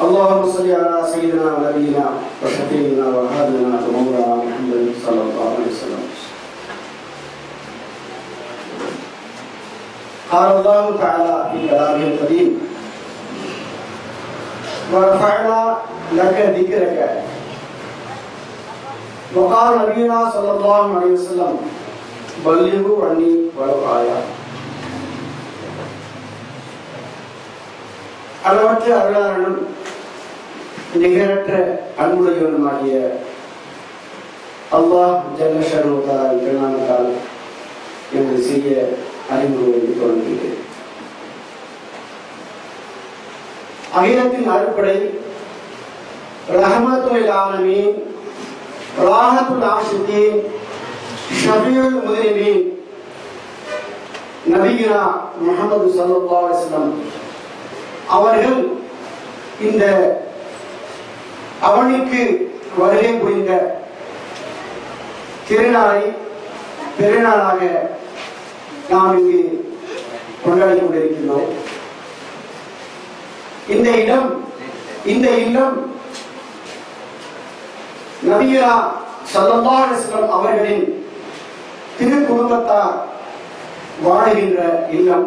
اللهم صل على سيدنا ونبينا وشفيعنا وهادنا ومولانا محمد صلى الله عليه وسلم۔ قال الله تعالى في كلامه القديم ورفعنا لك ذكرك وقال نبينا صلى الله عليه وسلم، بلغوا عني ولو آية அளவற்ற அருளாளனும் நிகரற்ற அன்புடையவனுமாகிய அல்லாஹ் ஜல்லஷருவதால் பெருமானத்தால் எனது சிறிய அறிமுகத்தை தொடங்குகிறேன். அகிலத்தின் அறுப்படை ரஹமத்துல் ஆலமீன் ராஹத்துல் ஆஷித்தீன் ஷபியுல் முதிரிமீன் நபிகினா முகமது சல்லா அலைஹி அவர்கள் இந்த அவனுக்கு வருகை புரிந்த திருநாளை பெருநாளாக நாம் இங்கு கொண்டாடி கொண்டிருக்கின்றோம். இந்த இடம் இந்த இல்லம் நபியா சல்லல்லாஹு அவர்களின் திரு குடும்பத்தார் வாழுகின்ற இல்லம்.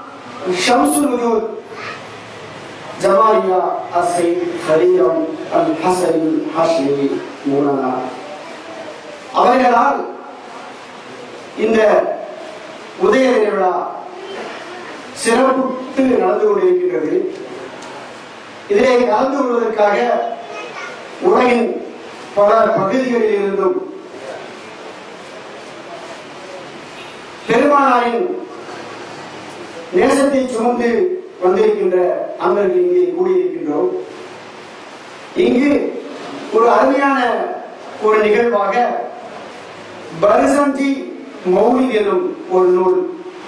الشمس الوجود உஜூத் السيد அசை الحسن அல் ஹசனில் அவர்களால் இந்த உதய விழா சிறப்புட்டு நடந்து கொண்டிருக்கின்றது. இதிலே கலந்து கொள்வதற்காக உலகின் பல பகுதிகளில் இருந்தும் பெருமானாரின் நேசத்தை சுமந்து வந்திருக்கின்ற அன்பர்கள் இங்கே கூடியிருக்கின்றோம். இங்கு ஒரு அருமையான ஒரு நிகழ்வாக பரிசந்தி மௌலி எனும் ஒரு நூல்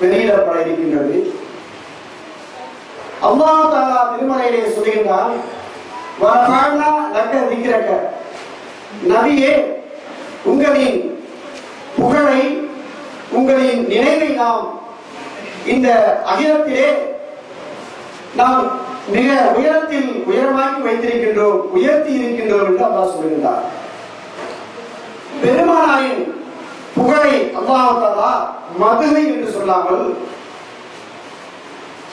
வெளியிடப்பட இருக்கின்றது. அல்லா தாலா திருமலையிலே சொல்கின்றான் லக்க நபியே உங்களின் புகழை உங்களின் நினைவை நாம் இந்த அகிலத்திலே நாம் மிக உயரத்தில் உயரமாக்கி வைத்திருக்கின்றோம் உயர்த்தி இருக்கின்றோம் என்று அல்லாஹ் சொல்கின்றார் பெருமானாரின் புகழை அல்லாஹாலா மதுரை என்று சொல்லாமல்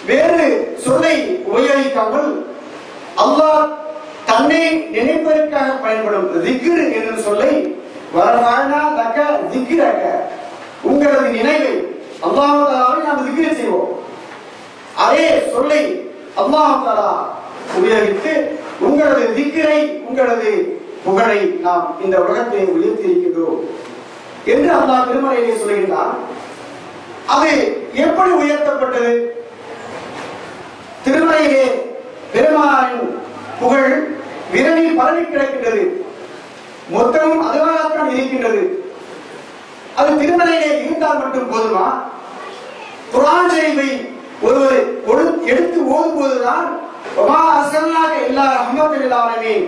வேறு சொல்லை உபயோகிக்காமல் அல்லாஹ் தன்னை நினைப்பதற்காக பயன்படும் திக்ரு என்ற சொல்லை வரவாழ்னா தக்க திக்ரக. உங்களது நினைவை அல்லாஹாலாவை நாம் திக்ரு செய்வோம். அதே சொல்லை அல்லாஹாலா உபயோகித்து உங்களது திக்கரை உங்களது புகழை நாம் இந்த உலகத்தை உயர்த்திருக்கின்றோம் என்று அல்லாஹ் திருமலையிலே சொல்கின்றான். அது எப்படி உயர்த்தப்பட்டது? திருமலையிலே பெருமானின் புகழ் விரலில் பரவி கிடக்கின்றது. மொத்தமும் அதுவாகத்தான் இருக்கின்றது. அது திருமலையிலே இருந்தால் மட்டும் போதுமா? குரான் ஷரீஃபை ஒருவர் எடுத்து ஓதும் போதுதான் எல்லா அஹமது ஆலமீன்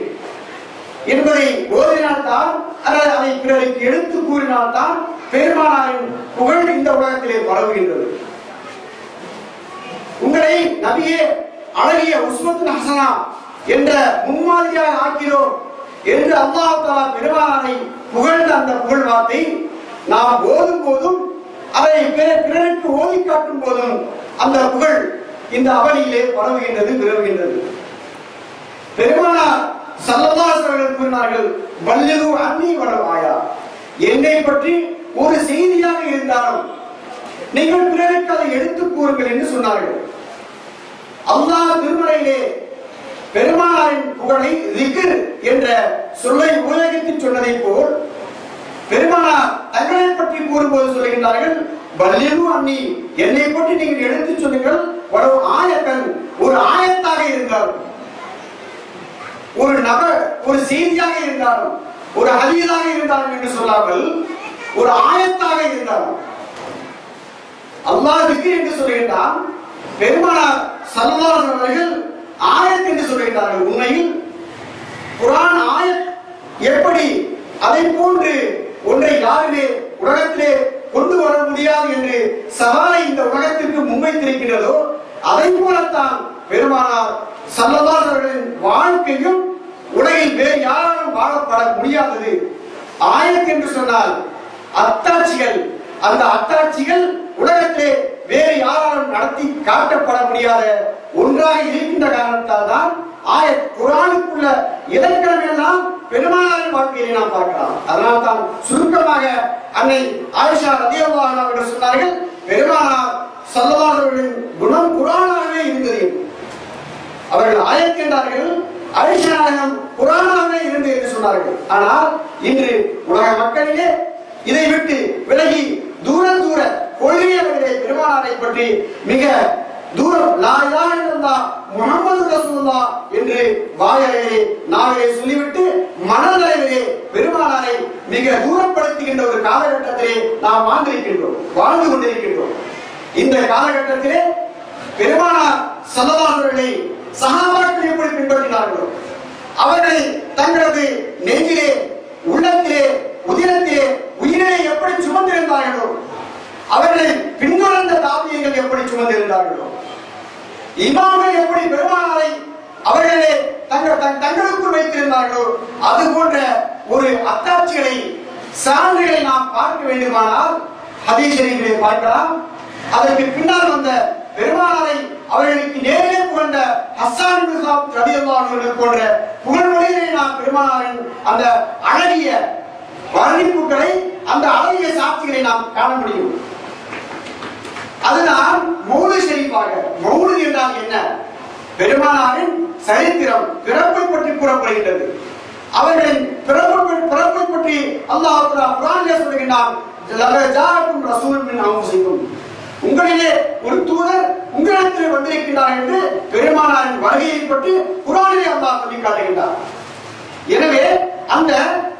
என்பதை ஓதினால்தான் அல்லது அதை பிறருக்கு எடுத்து கூறினால்தான் பெருமானாரின் புகழ் இந்த உலகத்திலே பரவுகின்றது. உங்களை நபியே அழகிய உஸ்மத் ஹசனா என்ற முன்மாதிரியாக ஆக்கிறோம் என்று அல்லாஹ் பெருமானாரை புகழ்ந்த அந்த புகழ் வார்த்தை நாம் ஓதும் போதும் அதை பிறருக்கு ஓதி காட்டும் போதும் அந்த புகழ் இந்த அவனியிலே பரவுகின்றது விரவுகின்றது. பெருமானார் சல்லதாசர்கள் கூறினார்கள் வல்லது அன்னி வரவாயா என்னை பற்றி ஒரு செய்தியாக இருந்தாலும் நீங்கள் பிறருக்கு அதை எடுத்து கூறுங்கள் என்று சொன்னார்கள். அல்லாஹ் திருமலையிலே பெருமானாரின் புகழை என்ற சொல்லை உபயோகித்து சொன்னதை போல் பெருமானார் தங்களை பற்றி கூறும்போது சொல்கின்றார்கள் பல்லியு அண்ணி என்னை பற்றி நீங்கள் எடுத்து சொல்லுங்கள் ஒரு ஆயத்தன் ஒரு ஆயத்தாக இருந்தாலும் ஒரு நபர் ஒரு செய்தியாக இருந்தாலும் ஒரு ஹதீதாக இருந்தாலும் என்று சொல்லாமல் ஒரு ஆயத்தாக இருந்தாலும் அல்லாஹ் என்று சொல்லுகின்றான் பெருமானார் சல்லல்லாஹு அவர்கள் ஆயத் என்று சொல்கின்றார்கள் உண்மையில். குரான் ஆயத் எப்படி அதை போன்று ஒன்றை யாருமே உலகத்திலே கொண்டு வர முடியாது என்று சவாலை இந்த உலகத்திற்கு முன்வைத்திருக்கின்றதோ அதை போலத்தான் பெருமானார் சல்லதாசர்களின் வாழ்க்கையும் உலகில் வேறு யாராலும் வாழப்பட முடியாதது. ஆயத் என்று சொன்னால் அத்தாட்சிகள் அந்த அத்தாட்சிகள் உலகத்திலே வேறு யாராலும் நடத்தி காட்டப்பட முடியாத ஒன்றாக இருக்கின்ற காரணத்தால் தான் ஆயத் குரானுக்குள்ள இலக்கணம் பெருமானாரின் வாழ்க்கையை நாம் பார்க்கலாம். அதனால் தான் சுருக்கமாக அன்னை ஆயிஷா ரதியல்லாஹு என்று சொன்னார்கள் பெருமானார் ஸல்லல்லாஹு குணம் குரானாகவே இருந்தது. அவர்கள் ஆயத் என்றார்கள் ஆயிஷா நாயகம் குரானாகவே இருந்து என்று சொன்னார்கள். ஆனால் இன்று உலக மக்களிலே இதை விட்டு விலகி தூர தூர கொள்கையவர்களே பெருமானாரை பற்றி மிக தூரம். லா இலாஹ இல்லல்லாஹ் முஹம்மது ரசூலுல்லாஹ் என்று வாயறையிலே நாவிலே சொல்லிவிட்டு மனதளவிலே பெருமானாரை மிக தூரப்படுத்துகின்ற ஒரு காலகட்டத்திலே நாம் வாழ்ந்திருக்கின்றோம் வாழ்ந்து கொண்டிருக்கின்றோம். இந்த காலகட்டத்திலே பெருமானார் சல்லதாசர்களை சகாபாக்கள் எப்படி பின்பற்றினார்களோ அவர்களை தங்களது நெஞ்சிலே உள்ளத்திலே உதிரத்திலே உயிரிலே எப்படி சுமந்திருந்தார்களோ அவர்களை பின்தொடர்ந்த தாபியங்கள் எப்படி சுமந்திருந்தார்களோ இமாம்கள் எப்படி பெருமானாரை அவர்களே தங்கள் தங்- தங்களுக்குள் வைத்திருந்தார்களோ அது போன்ற ஒரு அத்தாட்சிகளை சான்றுகளை நாம் பார்க்க வேண்டுமானால் ஹதீஷரிகளை பார்க்கலாம். அதற்கு பின்னால் வந்த பெருமானாரை அவர்களுக்கு நேரே புகழ்ந்த ஹசான் பின் அவர்கள் போன்ற புகழ்மொழிகளை நாம் பெருமானாரின் அந்த அழகிய வர்ணிப்புகளை அந்த அழகிய சாட்சிகளை நாம் காண முடியும். அதுதான் மௌலு செழிப்பாக மௌலு என்றால் என்ன? பெருமானாரின் சரித்திரம் பிறப்பை பற்றி கூறப்படுகின்றது. அவர்களின் பிறப்பு பிறப்பை பற்றி அல்லாஹ் தஆலா குர்ஆனிலே சொல்கின்றான் லகஜாக்கும் ரசூல் மின் அன்ஃபுசிக்கும். உங்களிலே ஒரு தூதர் உங்களிடத்தில் வந்திருக்கிறார் என்று பெருமானாரின் வருகையை பற்றி குர்ஆனிலே அல்லாஹ் சொல்லி காட்டுகின்றார் எனவே அந்த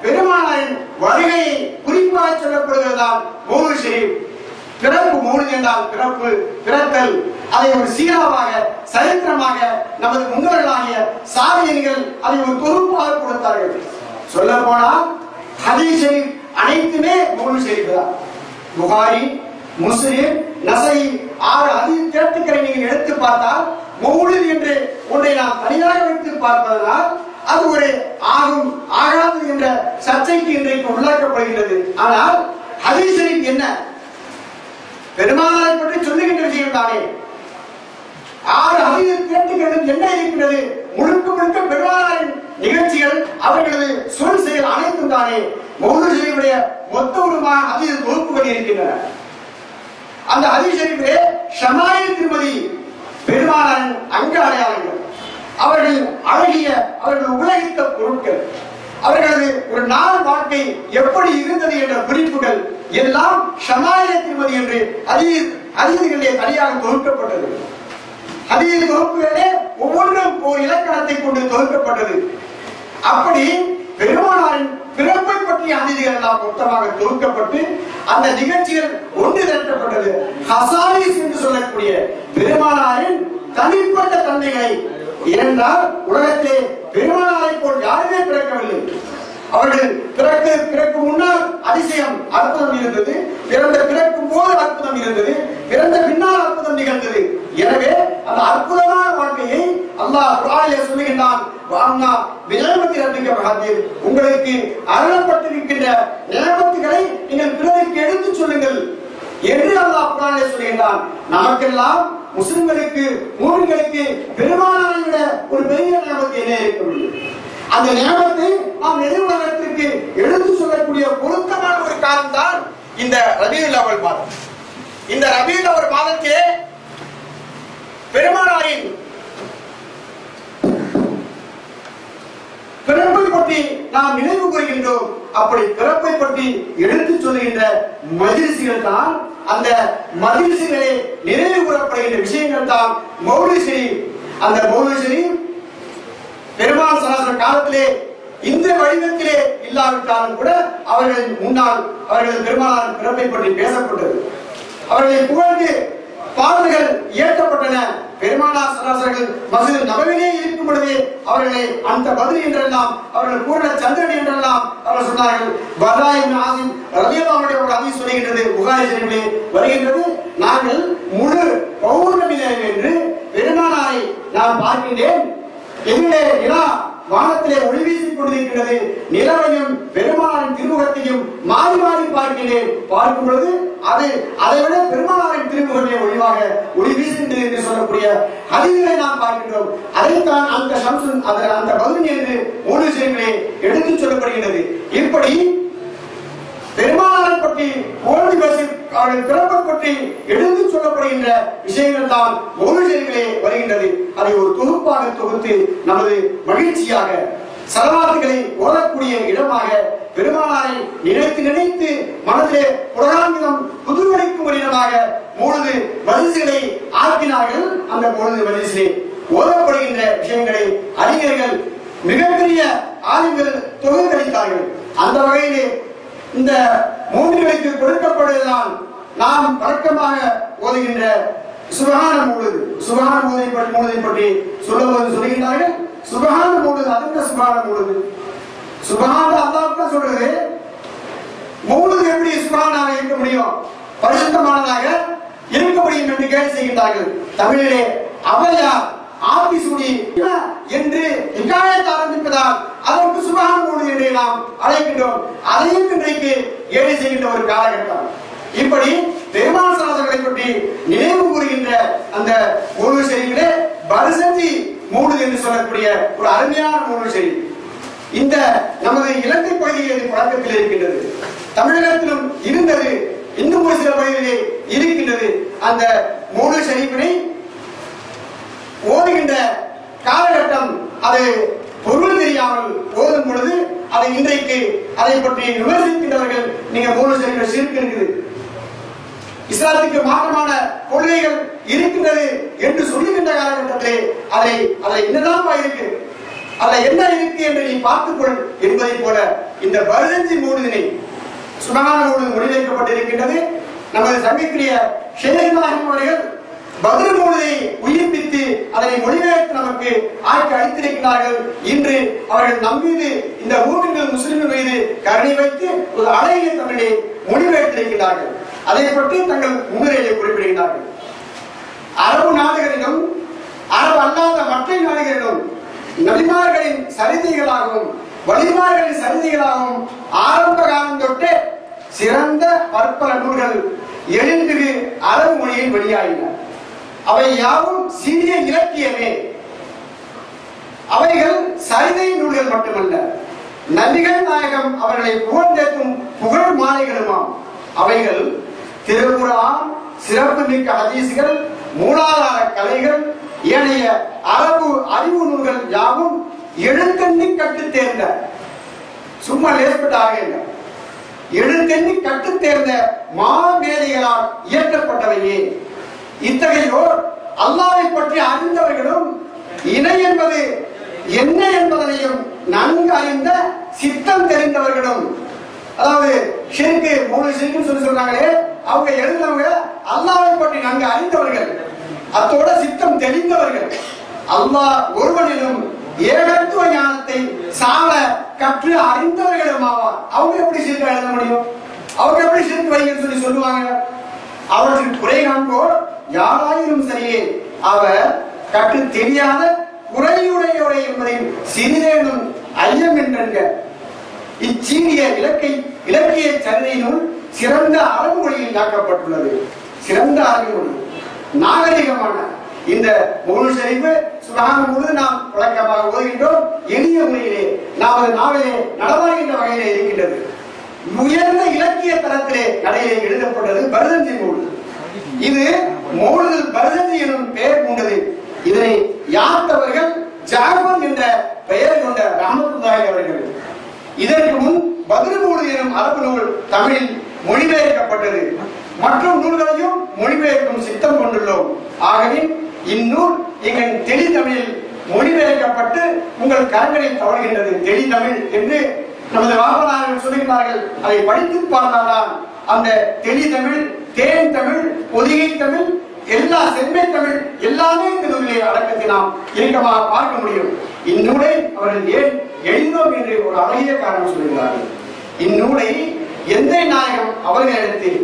பெருமானாரின் வருகையை குறிப்பாக சொல்லப்படுவதுதான் மௌலு ஷரீப். பிறப்பு மௌலிக் என்றால் பிறப்பு பிறத்தல். அதை ஒரு சீராவாக சரித்திரமாக நமது முன்னோர்களாகிய சாதியர்கள் அதை ஒரு தொகுப்பாக கொடுத்தார்கள். சொல்ல போனால் ஹதீஸ் அனைத்துமே மௌலு செய்கிறார். புகாரி முஸ்லிம் நசை ஆறு ஹதீஸ் திரட்டுக்களை நீங்கள் எடுத்து பார்த்தால் மௌலித் என்று ஒன்றை நாம் தனியாக வைத்து பார்ப்பதனால் அது ஒரு ஆகும் ஆகாது என்ற சர்ச்சைக்கு இன்றைக்கு உள்ளாக்கப்படுகின்றது. ஆனால் ஹதீஸ் என்ன? பெருமானாரை பற்றி சொல்லுகின்ற விஷயம் தானே? ஆறு அதிக திரட்டுகளில் என்ன இருக்கிறது முழுக்க முழுக்க பெருமானாரின் நிகழ்ச்சிகள் அவர்களது சொல் செயல் அனைத்தும் தானே? மௌலூசியுடைய மொத்த உருமா அதிக தொகுப்புகள் இருக்கின்றன. அந்த அதிசரிப்பிலே ஷமாய திருமதி பெருமானாரின் அங்க அடையாளங்கள். அவர்கள் அழகிய அவர்கள் உலகித்த பொருட்கள். அவர்களது ஒரு நாள் வாழ்க்கை எப்படி இருந்தது என்ற குறிப்புகள் எல்லாம் ஷமாயில திருமதி என்று அதீர் அதீதிகளிலே தனியாக தொகுக்கப்பட்டது. அதீத தொகுப்புகளிலே ஒவ்வொன்றும் ஒரு இலக்கணத்தை கொண்டு தொகுக்கப்பட்டது. அப்படி பெருமானாரின் பிறப்பை பற்றிய அதிதிகள் எல்லாம் மொத்தமாக தொகுக்கப்பட்டு அந்த நிகழ்ச்சிகள் ஒன்று திரட்டப்பட்டது. ஹசாரிஸ் என்று சொல்லக்கூடிய பெருமானாரின் தனிப்பட்ட தந்தைகளை ஏனென்றால் உலகத்திலே பெருமானாரை போல் யாருமே பிறக்கவில்லை. அவர்கள் பிறகு பிறக்கு முன்னால் அதிசயம் அற்புதம் இருந்தது. பிறந்த பிறக்கும் போது அற்புதம் இருந்தது. பிறந்த பின்னால் அற்புதம் நிகழ்ந்தது. எனவே அந்த அற்புதமான வாழ்க்கையை அல்லாஹ் குரானிலே சொல்லுகின்றான் வான்னா விஜயமத்தி ரப்பிக்க மகாதீர் உங்களுக்கு அருளப்பட்டிருக்கின்ற நியமத்துகளை நீங்கள் பிறருக்கு எடுத்துச் சொல்லுங்கள் என்று அல்லாஹ் குரானிலே சொல்லுகின்றான். நமக்கெல்லாம் முஸ்லிம்களுக்கு மூமின்களுக்கு பெருமானாரை விட ஒரு பெரிய நியமத்தை என்ன இருக்க முடியும் அந்த நியமத்தை நாம் எதிர்வரத்திற்கு எடுத்து சொல்லக்கூடிய பொருத்தமான ஒரு காலம் தான் இந்த ரபியுல் அவள் மாதம். இந்த ரபியுல் அவர் மாதத்திலே பெருமானாரின் பிறப்பை பற்றி நாம் நினைவு கூறுகின்றோம். அப்படி பிறப்பை பற்றி எடுத்து சொல்லுகின்ற மஜிலிசுகள் தான் அந்த மஜிலிசுகளே நினைவு கூறப்படுகின்ற விஷயங்கள் தான் மௌலிக் அந்த மௌலிக் ஷரீப் பெருமாள் சராசர காலத்திலே இந்த வடிவத்திலே இல்லாவிட்டாலும் கூட அவர்களின் முன்னால் அவர்கள் பெருமானார் பிறப்பை பற்றி பேசப்பட்டது. அவர்களை புகழ்ந்து பாடல்கள் இயற்றப்பட்டன. பெருமானார் சராசர்கள் மசூத் நபவிலே இருக்கும் பொழுது அவர்களை அந்த பதில் என்றெல்லாம் அவர்கள் பூர்ண சந்திரன் என்றெல்லாம் அவர்கள் சொன்னார்கள். பதாயின் ஆசிம் ரலியல்லாவுடைய ஒரு அதி சொல்லுகின்றது. புகாரி வருகின்றது. நாங்கள் முழு பௌர்ணமி என்று பெருமானாரை நான் பார்க்கின்றேன். எதிரே நிலா வானத்திலே ஒளி வீசிக் கொண்டிருக்கிறது. நிலவையும் பெருமானாரின் திருமுகத்தையும் மாறி மாறி பார்க்கிறேன். பார்க்கும் பொழுது அது அதை விட பெருமானாரின் திருமுகமே ஒளிவாக ஒளி வீசுகின்றது என்று சொல்லக்கூடிய அதிகளை நாம் பார்க்கின்றோம். அதைத்தான் அந்த சம்சன் அந்த அந்த பகுதி என்று மூணு விஷயங்களே எடுத்துச் சொல்லப்படுகிறது இப்படி பெருமானாரை பற்றி ஓடி பேசி அவர்கள் பிறப்பை பற்றி எடுத்து சொல்லப்படுகின்ற விஷயங்கள் தான் மௌலிகளே வருகின்றது. அதை ஒரு தொகுப்பாக தொகுத்து நமது மகிழ்ச்சியாக சலவாத்துகளை ஓதக்கூடிய இடமாக பெருமானாரை நினைத்து நினைத்து மனதிலே புலகாங்கிதம் புதுவடைக்கும் ஒரு இடமாக மூழுது மதிசுகளை ஆக்கினார்கள். அந்த மூழுது மதிசிலே ஓதப்படுகின்ற விஷயங்களை அறிஞர்கள் மிகப்பெரிய ஆளுங்கள் தொகுத்தளித்தார்கள் அந்த வகையிலே இந்த மூன்றுகளுக்கு கொடுக்கப்படுவதுதான் நாம் வழக்கமாக ஓதுகின்ற சுபகான மூழுது சுபகான மூதை பற்றி மூதை பற்றி சொல்லும்போது சொல்லுகின்றார்கள். சுபகான மூடுது அதுக்கு சுபகான மூழுது சுபகான அல்லாவுக்கு சொல்றது. மூழுது எப்படி சுபகானாக இருக்க முடியும்? பரிசுத்தமானதாக இருக்க முடியும் என்று கேள்வி செய்கின்றார்கள். தமிழிலே அவையார் ஆத்தி சுடி என்று ஹிகாயத் ஆரம்பிப்பதால் அதற்கு சுபகான மூடு என்று நாம் அழைக்கின்றோம். அதையும் இன்றைக்கு ஏழை செய்கின்ற ஒரு காலகட்டம். இப்படி பெருமாள் சாதனை பற்றி நினைவு கூறுகின்ற அந்த மூணு செய்திகளே பரிசந்தி மூடு என்று சொல்லக்கூடிய ஒரு அருமையான மூணு செய்தி. இந்த நமது இலங்கை பகுதியில் இது பழக்கத்தில் இருக்கின்றது. தமிழகத்திலும் இருந்தது. இன்னும் ஒரு சில பகுதியிலே இருக்கின்றது. அந்த மூணு ஷரீஃபினை ஓதுகின்ற காலகட்டம் அது பொருள் தெரியாமல் ஓதும் பொழுது அதை இன்றைக்கு அதை பற்றி விமர்சிக்கின்றவர்கள் நீங்க போன ஷரீஃபை சீர்க்கு இருக்குது. இஸ்லாத்துக்கு மாற்றமான கொள்கைகள் இருக்கின்றது என்று சொல்லுகின்ற காலகட்டத்திலே அதை அதை என்னதான் இருக்கு அதுல என்ன இருக்கு என்று நீ பார்த்துக்கொள் என்பதை போல இந்த வருதஞ்சி மூடுதினை சுமகான மூடு மொழிபெயர்க்கப்பட்டிருக்கின்றது நமது சங்கத்திரிய ஷேக் அவர்கள் பதில் மூடுதை உயிர்ப்பித்து அதனை மொழிபெயர்த்து நமக்கு ஆக்கி அளித்திருக்கிறார்கள் இன்று அவர்கள் நம் மீது இந்த ஊர்கள் முஸ்லிம்கள் மீது கருணை வைத்து ஒரு அழகிய தமிழை மொழிபெயர்த்திருக்கிறார்கள். அதை பற்றி தங்கள் முன்னுரையை குறிப்பிடுகிறார்கள் அரபு நாடுகளிலும் அரபு அல்லாத மற்ற நாடுகளிலும் நபிமார்களின் சரிதைகளாகவும் வலிமார்களின் சரிதைகளாகவும் ஆரம்ப காலம் தொட்டு சிறந்த பற்பல நூல்கள் எழுந்து அரபு மொழியில் வெளியாகின அவை யாவும் சிறிய இலக்கியமே. அவைகள் சரிதை நூல்கள் மட்டுமல்ல. நபிகள் நாயகம் அவர்களை புகழ்ந்தேற்றும் புகழ் மாலைகளுமாம். அவைகள் திருக்குறான் சிறப்பு மிக்க ஹதீசுகள் மூலாதார கலைகள் ஏனைய அரபு அறிவு நூல்கள் யாவும் எழுத்தெண்ணி கட்டு தேர்ந்த சும்மா லேசப்பட்ட ஆக எழுத்தெண்ணி கட்டு தேர்ந்த மாமேதைகளால் இயற்றப்பட்டவையே. இத்தகையோர் அல்லாவை பற்றி அறிந்தவர்களும் இணை என்பது என்ன என்பதனையும் நன்கு அறிந்த சித்தம் தெரிந்தவர்களும். அதாவது ஷிர்கு மூணு ஷிருக்குன்னு சொல்லி சொல்றாங்களே அவங்க எழுந்தவங்க அல்லாவை பற்றி நன்கு அறிந்தவர்கள். அத்தோட சித்தம் தெரிந்தவர்கள். அல்லாஹ் ஒருவனிலும் ஏகத்துவ ஞானத்தை சால கற்று அறிந்தவர்களும் ஆவார் அவங்க எப்படி சிறுக்கு எழுத முடியும்? அவங்க எப்படி சிறுக்கு வைங்கன்னு சொல்லி சொல்லுவாங்க? அவற்றின் குறை காண்போர் யாராயினும் சரியே அவர் கற்று தெரியாத குறையுடையோரை என்பதை சிறிதேனும் ஐயம் என்றென்க. இச்சீனிய இலக்கை இலக்கிய சரிதையினுள் சிறந்த அரபு மொழியில் சிறந்த அரபு மொழி நாகரிகமான இந்த முழு சரிவு சுகான நாம் வழக்கமாக ஓதுகின்றோம். எளிய முறையிலே நாம் அது நாவிலே நடமாடுகின்ற வகையிலே இருக்கின்றது. உயர்ந்த இலக்கிய தரத்திலே நடையிலே எழுதப்பட்டது பரதஞ்சி நூல் இது மௌலுதல் பரதஞ்சி எனும் பெயர் கொண்டது. இதனை யாத்தவர்கள் ஜாகவன் என்ற பெயர் கொண்ட ராமத்துல்லாய் அவர்கள். இதற்கு முன் பதிர்மூடு எனும் அரபு நூல் தமிழில் மொழிபெயர்க்கப்பட்டது. மற்ற நூல்களையும் மொழிபெயர்க்கும் சித்தம் கொண்டுள்ளோம். ஆகவே இந்நூல் எங்கள் தெளி தமிழில் மொழிபெயர்க்கப்பட்டு உங்கள் கரங்களில் தவறுகின்றது. தெளி தமிழ் என்று நமது வாகனார்கள் சொல்லுகிறார்கள் அதை படித்து பார்த்தால்தான் அந்த தெளி தமிழ் தேன் தமிழ் பொதிகை தமிழ் எல்லா செம்மை தமிழ் எல்லாமே இந்த நூலிலே அடக்கத்தை நாம் இயக்கமாக பார்க்க முடியும். இந்நூலை அவர்கள் ஏன் எழுந்தோம் என்று ஒரு அழகிய காரணம் சொல்கிறார்கள் இந்நூலை எந்த நாயகம் அவர்களிடத்தில்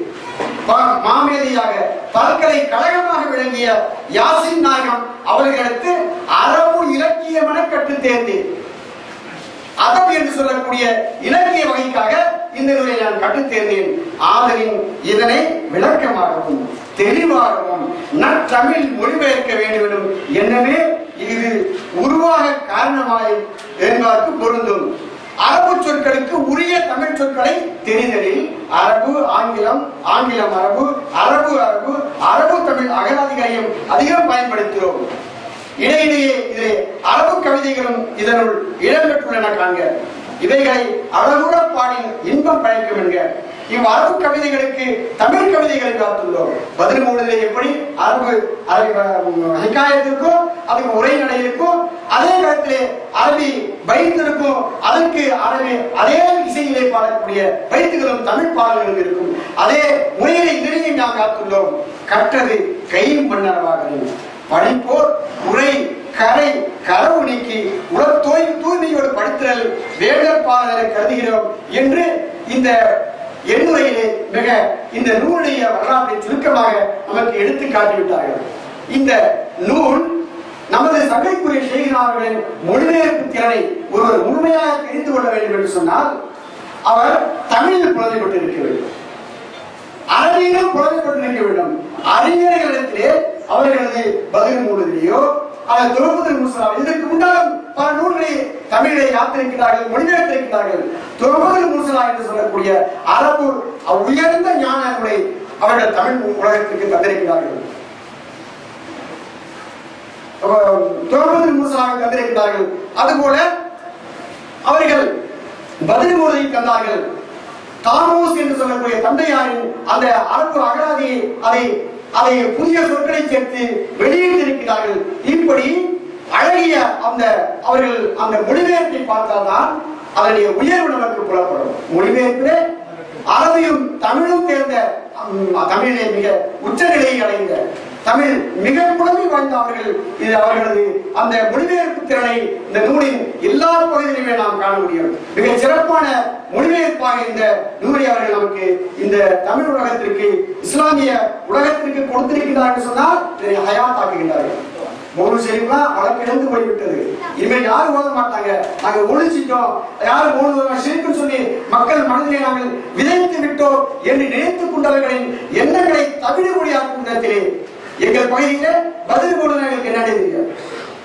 மாமேதையாக மாமேதையாக பல்கலைக்கழகமாக விளங்கிய யாசின் நாயகம் அவர்களிடத்து அரபு இலக்கியமென கற்றுத் தேர்ந்தேன் அதம் என்று சொல்லக்கூடிய இலக்கிய வகைக்காக இந்த நூலை நான் கற்றுத்தேர்ந்தேன் ஆதலின் இதனை விளக்கமாகவும் தெளிவாகவும் நற்றமிழ் மொழிபெயர்க்க வேண்டும் என்னவே இது உருவாக காரணமாய் என்பதற்கு பொருந்தும். அரபு சொற்களுக்கு உரிய தமிழ் சொற்களை தெரிதலில் அரபு ஆங்கிலம் ஆங்கிலம் அரபு அரபு அரபு அரபு தமிழ் அகராதிகளையும் அதிகம் பயன்படுத்துகிறோம். இடையிடையே இதிலே அரபு கவிதைகளும் இதனுள் இடம்பெற்றுள்ளன காண்க. இவைகளை அழகுட பாடின் இன்பம் பயக்கும் என்க. இவ் அரபு கவிதைகளுக்கு தமிழ் கவிதைகளை பார்த்துள்ளோம் பதில் மூலிலே எப்படி? அரபு ஹிகாயத்திற்கும் அதுக்கு உரைநடை இருக்கும் அதே காலத்திலே அரபி பைத்து அதற்கு அரபி அதே இசையிலே பாடக்கூடிய பைத்துகளும் தமிழ் பாடல்களும் இருக்கும். அதே முறையிலே இதனையும் நாம் காத்துள்ளோம். கற்றது கையும் மன்னரவாக படிப்போர் உரை கரை கரவு நீக்கி உலத்தோய் தூய்மையோடு படித்தல் வேடர் பாடலை கருதுகிறோம் என்று இந்த எண்ணுரையிலே மிக இந்த நூலுடைய வரலாற்றை சுருக்கமாக நமக்கு எடுத்து காட்டிவிட்டார்கள். இந்த நூல் நமது சபைக்குரிய செய்கிறார்களின் மொழிபெயர்ப்பு திறனை ஒருவர் முழுமையாக தெரிந்து கொள்ள வேண்டும் என்று சொன்னால் அவர் தமிழில் புலமைப்பட்டிருக்க வேண்டும். அறிவியலும் புலமைப்பட்டிருக்க வேண்டும். அறிஞர்களிடத்திலே அவர்களது பதில் நூலிலேயோ ஆனால் துறப்புதல் முஸ்லாம் இதற்கு முன்னாலும் பல நூல்களை தமிழை யாத்திருக்கிறார்கள் மொழிபெயர்த்திருக்கிறார்கள் துறப்புதல் முஸ்லா என்று சொல்லக்கூடிய அரபு உயர்ந்த ஞான நூலை அவர்கள் தமிழ் உலகத்திற்கு தந்திருக்கிறார்கள். துறப்புதல் முஸ்லாவை தந்திருக்கிறார்கள். அதுபோல அவர்கள் பதில் நூலை தந்தார்கள். தாமோஸ் என்று சொல்லக்கூடிய தந்தையாரின் அந்த அரபு அகராதியை அதை அதை புதிய சொற்களை சேர்த்து வெளியிட்டிருக்கிறார்கள். இப்படி அழகிய அந்த அவர்கள் அந்த மொழிபெயர்ப்பை பார்த்தால்தான் அதனுடைய உயர்வு நமக்கு புலப்படும். மொழிபெயர்ப்பிலே அரபியும் தமிழும் சேர்ந்த தமிழிலே மிக உச்சநிலையை அடைந்த தமிழ் மிக புலமை வாய்ந்த அவர்கள் இது அவர்களது அந்த மொழிபெயர்ப்பு திறனை இந்த நூலின் எல்லா பகுதியிலுமே நாம் காண முடியும். மிக சிறப்பான மொழிபெயர்ப்பாக இந்த நூலை அவர்கள் நமக்கு இந்த தமிழ் உலகத்திற்கு இஸ்லாமிய உலகத்திற்கு கொடுத்திருக்கிறார் என்று சொன்னால் இதை ஹயாத் ஆக்குகின்றார்கள் மூணு சரிங்களா வழக்கு இழந்து போய்விட்டது. இனிமேல் யாரும் ஓத மாட்டாங்க. நாங்க ஒழிச்சிட்டோம். யாரும் மூணு சிரிப்புன்னு சொல்லி மக்கள் மனதிலே நாங்கள் விதைத்து விட்டோம் என்று நினைத்துக் கொண்டவர்களின் எண்ணங்களை தவிடுபடியாக்கும் விதத்திலே எங்கள் பகுதியில பதில் போடுவதற்கு என்ன தெரியும்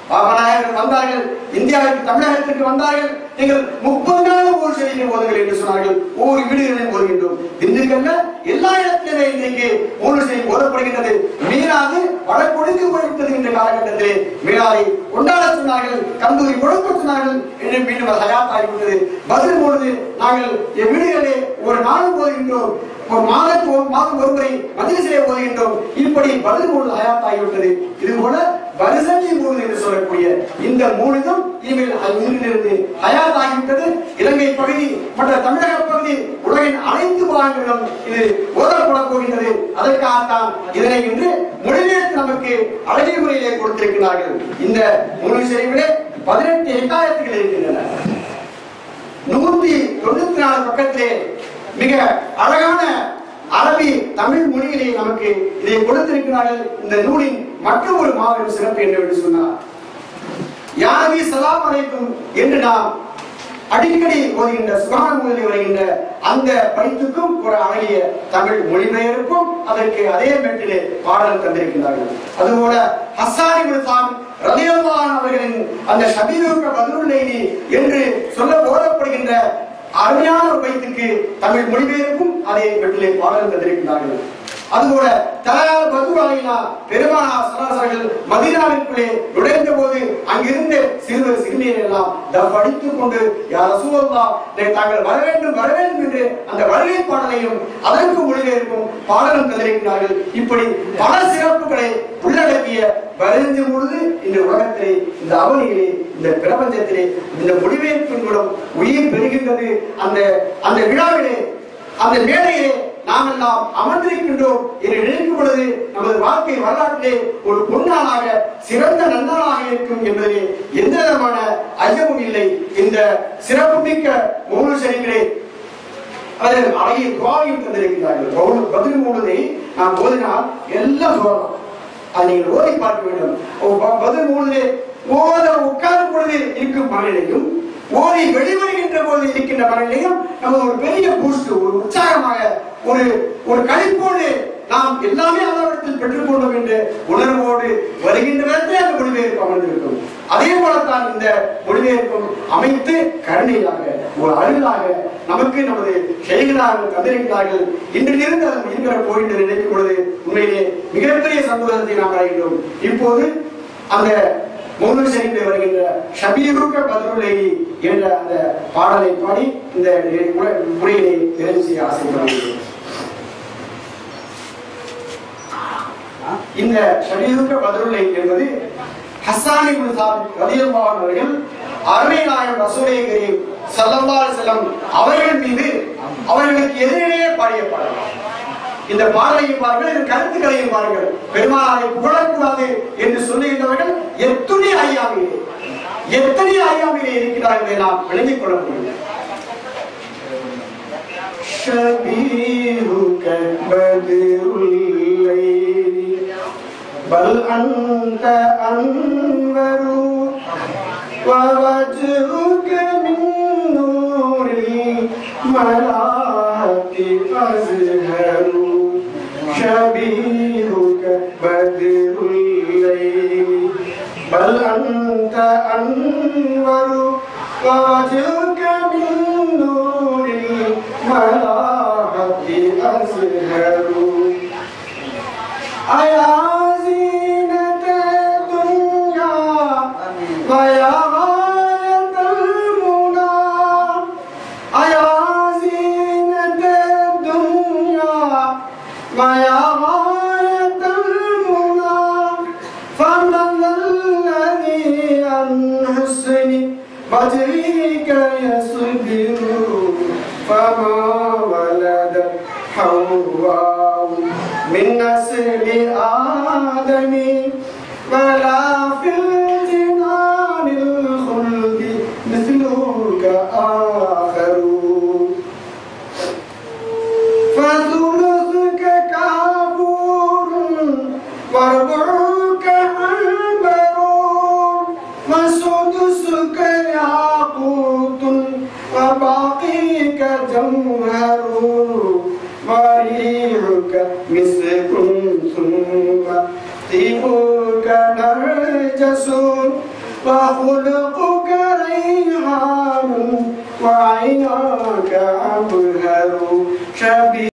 பாபநாயகர்கள் வந்தார்கள் இந்தியாவிற்கு தமிழகத்திற்கு வந்தார்கள். நீங்கள் முப்பது நாள் ஊர் செடிக்கு போதுங்கள் என்று சொன்னார்கள். ஒவ்வொரு வீடுகளிலும் போடுகின்றோம் திண்டுக்கல்ல எல்லா இடத்திலுமே இன்றைக்கு ஊர் செடி போடப்படுகின்றது. மீனாது வடக்கொடுக்கு போய்விட்டது என்ற காலகட்டத்திலே மீனாவை கொண்டாட சொன்னார்கள் கந்தூரி முழக்க சொன்னார்கள். என்று மீண்டும் தயாராகிவிட்டது பதில் பொழுது நாங்கள் என் வீடுகளே ஒரு நாள் போகின்றோம் ஒரு மாதம் மாதம் ஒருமுறை செய்ய ஓதுகின்றோம். இப்படி பதில் பொழுது ஆயாத்தாகிவிட்டது. இது போல வருசனி மூணு என்று சொல்லக்கூடிய இந்த மூலிதம் இனிமேல் இங்கிருந்து ஹயாத் ஆகிவிட்டது இலங்கை பகுதி மற்ற தமிழக பகுதி உலகின் அனைத்து பாகங்களிலும் இது ஓதப்பட போகின்றது. அதற்காகத்தான் இதனை இன்று மொழிபெயர்த்து நமக்கு அழகிய முறையிலே கொடுத்திருக்கிறார்கள். இந்த மூலிகை செறிவிலே பதினெட்டு எட்டாயிரத்துகள் இருக்கின்றன. நூத்தி தொண்ணூத்தி நாலு பக்கத்திலே மிக அழகான அரபி தமிழ் மொழியிலே நமக்கு இதை கொடுத்திருக்கிறார்கள். இந்த நூலின் மற்றொரு ஒரு மாபெரும் சிறப்பு என்று சொன்னார் யாரவி சலாம் அழைக்கும் என்று நாம் அடிக்கடி ஓதுகின்ற சுகான முதலில் வருகின்ற அந்த பைத்துக்கும் ஒரு அழகிய தமிழ் மொழிபெயர்ப்பும் அதற்கு அதே மெட்டிலே பாடல் தந்திருக்கிறார்கள் அதுபோல ஹசாரி சாமி ரலியல்லாஹு அவர்களின் அந்த ஷபீருக்க பதிலுள்ளேனி என்று சொல்ல போதப்படுகின்ற அருமையான ஒரு பைத்துக்கு தமிழ் மொழிபெயர்ப்பும் அதே மெட்டிலே பாடல் தந்திருக்கிறார்கள் அதுபோல தலால் பது பெருமானா சராசர்கள் மதினாவிற்குள்ளே நுழைந்த போது அங்கிருந்த சிறுவர் சிறுமியர் எல்லாம் படித்துக் கொண்டு யார் ரசூலல்லா தாங்கள் வர வேண்டும் வர வேண்டும் என்று அந்த வருகை பாடலையும் அதற்கு மொழிபெயர்க்கும் பாடலும் தந்திருக்கிறார்கள் இப்படி பல சிறப்புகளை உள்ளடக்கிய வரைந்து பொழுது இந்த உலகத்திலே இந்த அவனியிலே இந்த பிரபஞ்சத்திலே இந்த முடிவேற்பின் மூலம் உயிர் பெறுகின்றது அந்த அந்த விழாவிலே அந்த மேடையிலே நாம் எல்லாம் அமர்ந்திருக்கின்றோம் என்று நினைக்கும் பொழுது நமது வாழ்க்கை வரலாற்றிலே ஒரு பொன்னாளாக சிறந்த நன்னாளாக இருக்கும் என்பதிலே எந்த விதமான ஐயமும் இல்லை. இந்த சிறப்புமிக்க மௌன ஷரீஃபிலே அதில் அழகிய துவாவையும் தந்திருக்கிறார்கள் பதில் மூலதை நாம் போதினால் எல்லாம் சொல்லலாம் அதை நீங்கள் ஓதி பார்க்க வேண்டும். ஓ, பதில் ஓத உட்காரும் பொழுது இருக்கும் மனநிலையும் ஓதி வெளிவருகின்ற போது இருக்கின்ற மனநிலையும் நம்ம ஒரு பெரிய பூஸ்ட் ஒரு உற்சாகமாக ஒரு ஒரு கழிப்போடு நாம் எல்லாமே அல்லாவிடத்தில் பெற்றுக்கொண்டோம் என்ற உணர்வோடு வருகின்ற நேரத்தில் அந்த மொழிபெயர்ப்பு அமர்ந்திருக்கும். அதே போலத்தான் இந்த மொழிபெயர்ப்பும் அமைத்து கருணையாக ஒரு அருளாக நமக்கு நமது செய்கிறார்கள் தந்திருக்கிறார்கள் இன்றிலிருந்து அது முடிவுற போயிட்டு நினைக்கும் பொழுது உண்மையிலே மிகப்பெரிய சந்தோஷத்தை நாம் அடைகின்றோம். இப்போது அந்த மூணு சரிந்து வருகின்ற ஷபீருக்க பதிலுலேயி என்ற அந்த பாடலை பாடி இந்த உரை- உரையினை நிறைவு செய்ய ஆசைப்படுகிறேன். இந்த ஷபீருக்க பதிலுலை என்பது ஹசானி முசாப் சாபித் அவர்கள் அருமை நாயகம் ரசூலே கரீம் ஸல்லல்லாஹு அலைஹி வஸல்லம் அவர்கள் மீது அவர்களுக்கு எதிரிலேயே பாடிய பாடல் இந்த பாடலையும் பாருங்கள் இந்த கருத்துக்களையும் பாருங்கள் பெருமாளை புகழக்கூடாது என்று சொல்லுகின்றவர்கள் எத்தனை ஐயாமிலே எத்தனை ஐயாமிலே இருக்கிறார்கள் என்று நாம் விளங்கிக் கொள்ள முடியும் شبيهك بدر الليل بل أنت أنور ووجهك من نور الملاك أزهر شبيهك بدر الليل بل أنت أنور من نور أزهر أيا نسل آدم ولا في الجنان الخلد، مثلك آخر. فثلثك كافور وربعك عنبر. وسدسك ياقوت، وباقيك جوهر. وريحك مسك طيبك نرجس وخلقك ريحان وعيناك أبهر شبيه